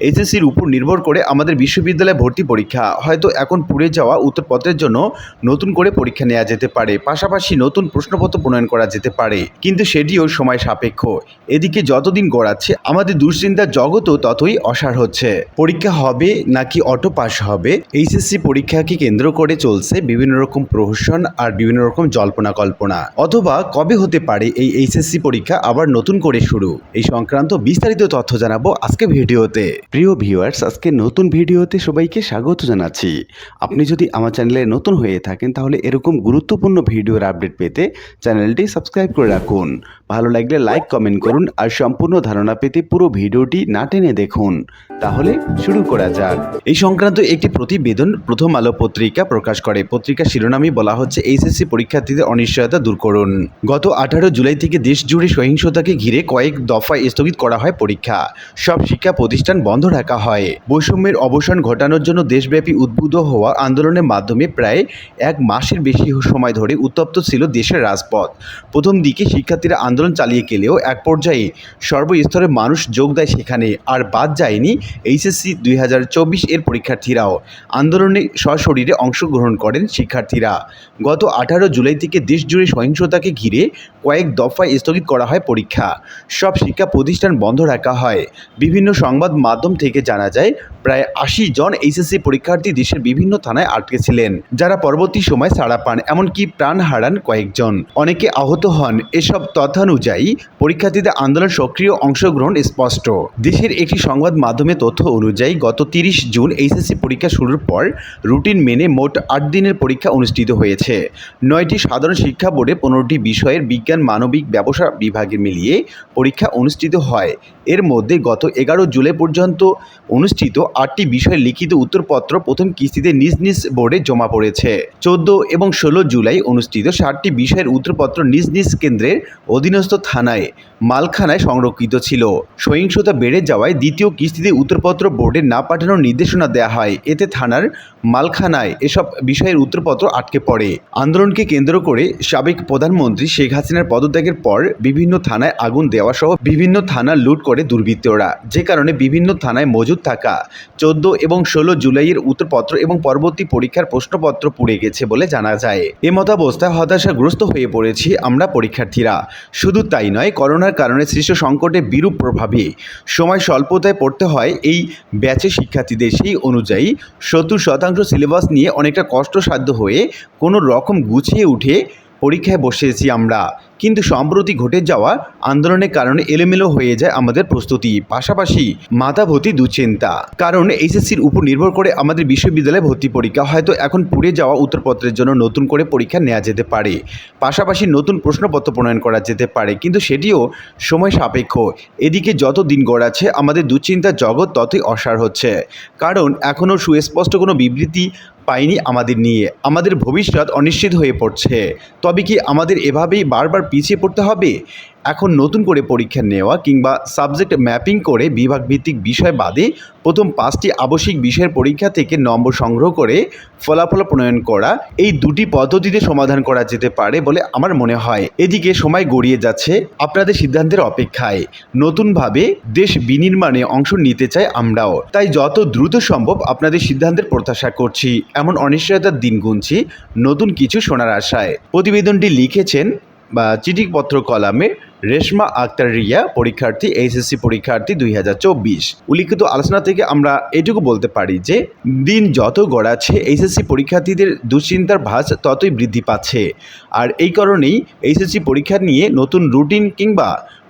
এইচএসসির উপর নির্ভর করে আমাদের বিশ্ববিদ্যালয়ে ভর্তি পরীক্ষা। হয়তো এখন পুড়ে যাওয়া উত্তরপত্রের জন্য নতুন করে পরীক্ষা নেওয়া যেতে পারে। পাশাপাশি নতুন প্রশ্নপত্র প্রণয়ন করা যেতে পারে। কিন্তু সেটিও সময় সাপেক্ষ। এদিকে যতদিন গড়াচ্ছে, আমাদের দুশ্চিন্তার জগৎও ততই অসার হচ্ছে। পরীক্ষা হবে নাকি অটো পাস হবে? এইচএসসি পরীক্ষাকে কেন্দ্র করে চলছে বিভিন্ন রকম প্রহসন আর বিভিন্ন রকম জল্পনা কল্পনা। অথবা কবে হতে পারে এই এইচএসসি পরীক্ষা আবার নতুন করে শুরু? এই সংক্রান্ত বিস্তারিত তথ্য জানাব আজকে ভিডিওতে। প্রিয় ভিউয়ার্স আজকে নতুন ভিডিওতে সবাইকে স্বাগত জানাচ্ছি। আপনি যদি আমার চ্যানেলে নতুন হয়ে থাকেন, তাহলে এরকম গুরুত্বপূর্ণ ভিডিওর আপডেট পেতে চ্যানেলটি সাবস্ক্রাইব করে রাখুন। ভালো লাগলে লাইক কমেন্ট করুন আর সম্পূর্ণ ধারণা পেতে পুরো ভিডিওটি না টেনে দেখুন। তাহলে শুরু করা যাক। এই সংক্রান্ত একটি প্রতিবেদন প্রথম আলো পত্রিকা প্রকাশ করে। পত্রিকা শিরোনামে বলা হচ্ছে, এইচএসসি পরীক্ষার্থীদের অনিশ্চয়তা দূর করুন। গত আঠারো জুলাই থেকে দেশ জুড়ে সহিংসতাকে ঘিরে কয়েক দফায় স্থগিত করা হয় পরীক্ষা। সব শিক্ষা প্রতিষ্ঠান বন্ধ রাখা হয়। বৈষম্যের অবসান ঘটানোর জন্য দেশব্যাপী উদ্বুদ্ধ হওয়া আন্দোলনের মাধ্যমে প্রায় এক মাসের বেশি সময় ধরে উত্তপ্ত ছিল দেশের রাজপথ। প্রথম দিকে শিক্ষার্থীরা আন্দোলন চালিয়ে গেলেও এক পর্যায়ে সর্বস্তরের মানুষ যোগ দেয় সেখানে, আর বাদ যায়নি এইচএসসি দুই হাজার চব্বিশ এর পরীক্ষার্থীরাও। আন্দোলনে সশরীরে অংশগ্রহণ করেন শিক্ষার্থীরা। গত আঠারো জুলাই থেকে দেশজুড়ে সহিংসতাকে ঘিরে কয়েক দফায় স্থগিত করা হয় পরীক্ষা। সব শিক্ষা প্রতিষ্ঠান বন্ধ রাখা হয়। বিভিন্ন সংবাদ মাধ্যম থেকে জানা যায়, প্রায় আশি জন এইচএসসি পরীক্ষার্থী দেশের বিভিন্ন থানায় আটকে ছিলেন যারা পরবর্তী সময় ছাড়া পান, এমনকি প্রাণ হারান কয়েকজন। অনেকে আহত হন। এসব তথ্যানুযায়ী, পরীক্ষার্থীদের আন্দোলন সক্রিয় অংশগ্রহণ স্পষ্ট। দেশের একটি সংবাদ মাধ্যমে তথ্য অনুযায়ী, গত তিরিশ জুন এইচএসসি পরীক্ষা শুরুর পর রুটিন মেনে মোট আট দিনের পরীক্ষা অনুষ্ঠিত হয়েছে। নয়টি সাধারণ শিক্ষা বোর্ডে পনেরোটি বিষয়ের বিজ্ঞান, মানবিক, ব্যবসা বিভাগে মিলিয়ে পরীক্ষা অনুষ্ঠিত হয়। এর মধ্যে গত এগারো জুলাই পর্যন্ত অনুষ্ঠিত আটটি বিষয়ে লিখিত উত্তরপত্র প্রথম কিস্তিতে নিজ নিজ বোর্ডে জমা পড়েছে। চোদ্দ এবং ষোলো জুলাই অনুষ্ঠিত ষাটটি বিষয়ের উত্তরপত্র নিজ নিজ কেন্দ্রের অধীনস্থ থানায়, মালখানায় সংরক্ষিত ছিল। সহিংসতা বেড়ে যাওয়ায় দ্বিতীয় কিস্তিতে উত্তরপত্র বোর্ডে না পাঠানোর নির্দেশনা দেওয়া হয়। এতে থানার মালখানায় এসব বিষয়ের উত্তরপত্র আটকে পড়ে। আন্দোলনকে কেন্দ্র করে সাবেক প্রধানমন্ত্রী শেখ হাসিনার পদত্যাগের পর বিভিন্ন থানায় আগুন দেওয়া সহ বিভিন্ন থানা লুট করে দুর্বৃত্তরা। যে কারণে বিভিন্ন থানায় মজুদ থাকা চোদ্দ এবং ষোলো জুলাইয়ের উত্তরপত্র এবং পরবর্তী পরীক্ষার প্রশ্নপত্র পুড়ে গেছে বলে জানা যায়। এ মতাবস্থায় হতাশাগ্রস্ত হয়ে পড়েছি আমরা পরীক্ষার্থীরা। শুধু তাই নয়, করোনার কারণে সৃষ্ট সংকটে বিরূপ প্রভাবে সময় স্বল্পতায় পড়তে হয় এই ব্যাচে শিক্ষার্থীদের। সেই অনুযায়ী সত্তর শতাংশ সিলেবাস নিয়ে অনেকটা কষ্টসাধ্য হয়ে কোনো রকম গুছিয়ে উঠে পরীক্ষায় বসেছি আমরা। কিন্তু সম্প্রতি ঘটে যাওয়া আন্দোলনের কারণে এলোমেলো হয়ে যায় আমাদের প্রস্তুতি, পাশাপাশি মাথাভর্তি দুশ্চিন্তা। কারণ এইচএসসির উপর নির্ভর করে আমাদের বিশ্ববিদ্যালয়ে ভর্তি পরীক্ষা, হয়তো এখন পুড়ে যাওয়া উত্তরপত্রের জন্য নতুন করে পরীক্ষা নেওয়া যেতে পারে। পাশাপাশি নতুন প্রশ্নপত্র প্রণয়ন করা যেতে পারে, কিন্তু সেটিও সময় সাপেক্ষ। এদিকে যত দিন গড়াচ্ছে আমাদের দুশ্চিন্তার জগৎ ততই অসার হচ্ছে। কারণ এখনও সুস্পষ্ট কোনো বিবৃতি পাইনি আমাদের নিয়ে। আমাদের ভবিষ্যৎ অনিশ্চিত হয়ে পড়ছে। তবে কি আমাদের এভাবেই বারবার পিছিয়ে পড়তে হবে? এখন নতুন করে পরীক্ষা নেওয়া কিংবা সাবজেক্ট ম্যাপিং করে বিভাগভিত্তিক বিষয় বাদে প্রথম পাঁচটি আবশ্যিক বিষয়ের পরীক্ষা থেকে নম্বর সংগ্রহ করে ফলাফল প্রণয়ন করা এই দুটি পদ্ধতিতে সমাধান করা যেতে পারে বলে আমার মনে হয়। এদিকে সময় গড়িয়ে যাচ্ছে আপনাদের সিদ্ধান্তের অপেক্ষায়। নতুনভাবে দেশ বিনির্মাণে অংশ নিতে চাই আমরাও। তাই যত দ্রুত সম্ভব আপনাদের সিদ্ধান্তের প্রত্যাশা করছি। এমন অনিশ্চয়তার দিন গুনছি নতুন কিছু শোনার আশায়। প্রতিবেদনটি লিখেছেন বা চিঠিপত্র কলামে রেশমা আক্তার রিয়া পরীক্ষার্থী এইচএসসি পরীক্ষার্থী দুই হাজার চব্বিশ। উল্লিখিত আলোচনা থেকে আমরা এটুকু বলতে পারি যে, দিন যত গড়াচ্ছে এইচএসসি পরীক্ষার্থীদের দুশ্চিন্তার ভাস ততই বৃদ্ধি পাচ্ছে। আর এই কারণেই এইচএসসি পরীক্ষা নিয়ে নতুন রুটিন কিংবা